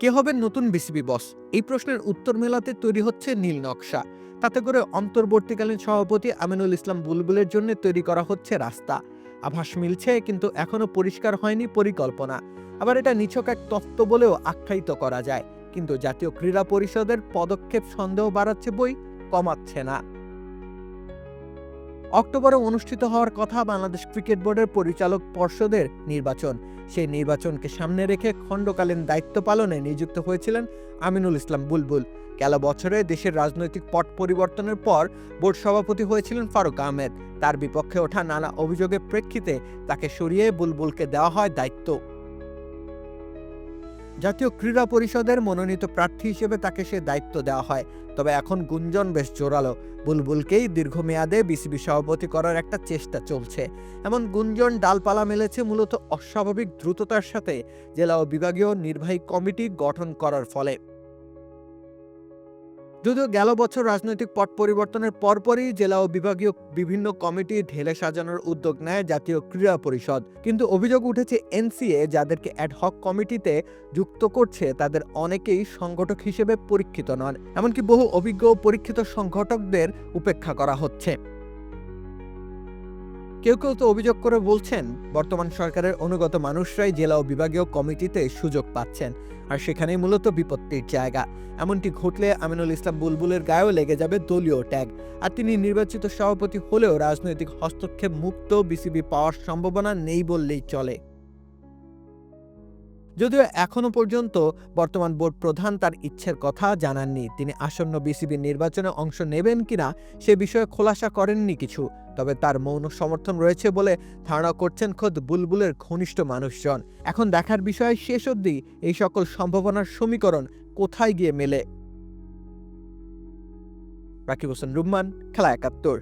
কে হবেন নতুন বিসিবি বস এই প্রশ্নের উত্তর মেলাতে তৈরি হচ্ছে নীল নকশা। তাতে করে অন্তর্বর্তীকালীন সভাপতি আমিনুল ইসলাম বুলবুলের জন্য তৈরি করা হচ্ছে রাস্তা। আভাস মিলছে, কিন্তু এখনও পরিষ্কার হয়নি পরিকল্পনা। আবার এটা নিছক এক তত্ত্ব বলেও আখ্যায়িত করা যায়। কিন্তু জাতীয় ক্রীড়া পরিষদের পদক্ষেপ সন্দেহ বাড়াচ্ছে বই, কমাচ্ছে না। অক্টোবরে অনুষ্ঠিত হওয়ার কথা বাংলাদেশ ক্রিকেট বোর্ডের পরিচালক পর্ষদের নির্বাচন। সেই নির্বাচনকে সামনে রেখে খণ্ডকালীন দায়িত্ব পালনে নিযুক্ত হয়েছিলেন আমিনুল ইসলাম বুলবুল। গেল বছরে দেশের রাজনৈতিক পট পরিবর্তনের পর বোর্ড সভাপতি হয়েছিলেন ফারুক আহমেদ। তার বিপক্ষে ওঠা নানা অভিযোগের প্রেক্ষিতে তাকে সরিয়ে বুলবুলকে দেওয়া হয় দায়িত্ব। জাতীয় ক্রীড়া পরিষদের মনোনীত প্রার্থী হিসেবে তাকে সে দায়িত্ব দেওয়া হয়। তবে এখন গুঞ্জন বেশ জোরালো। বুলবুলকেই দীর্ঘমেয়াদে বিসিবি সভাপতি করার একটা চেষ্টা চলছে। এমন গুঞ্জন ডালপালা মেলেছে মূলত অস্বাভাবিক দ্রুততার সাথে। জেলা ও বিভাগীয় নির্বাহী কমিটি গঠন করার ফলে। যদিও গেল বছর রাজনৈতিক পট পরিবর্তনের পরপরই জেলা ও বিভাগীয় বিভিন্ন কমিটি ঢেলে সাজানোর উদ্যোগ নেয় জাতীয় ক্রীড়া পরিষদ। কিন্তু অভিযোগ উঠেছে এনসিএ যাদেরকে অ্যাডহক কমিটিতে যুক্ত করছে তাদের অনেকেই সংগঠক হিসেবে পরীক্ষিত নন। এমনকি বহু অভিজ্ঞ পরীক্ষিত সংগঠকদের উপেক্ষা করা হচ্ছে। কেউ কেউ তো অভিযোগ করে বলছেন, বর্তমান সরকারের অনুগত মানুষরাই জেলা ও বিভাগীয় কমিটিতে সুযোগ পাচ্ছেন, আর সেখানেই মূলত বিপত্তির জায়গা। এমনটি ঘটলে আমিনুল ইসলাম বুলবুলের গায়েও লেগে যাবে দলীয় ট্যাগ, আর তিনি নির্বাচিত সভাপতি হলেও রাজনৈতিক হস্তক্ষেপ মুক্ত বিসিবি পাওয়ার সম্ভাবনা নেই বললেই চলে। যদিও এখনও পর্যন্ত বর্তমান বোর্ড প্রধান তার ইচ্ছের কথা জানাননি, তিনি আসন্ন বিসিবি নির্বাচনে অংশ নেবেন কিনা সে বিষয়ে খোলাসা করেননি কিছু। তবে তার মৌন সমর্থন রয়েছে বলে ধারণা করছেন খোদ বুলবুলের ঘনিষ্ঠ মানুষজন। এখন দেখার বিষয় শেষ অবধি এই সকল সম্ভাবনার সমীকরণ কোথায় গিয়ে মেলে? রাকিব হোসেন, রুম্মান, খেলা একাত্তর।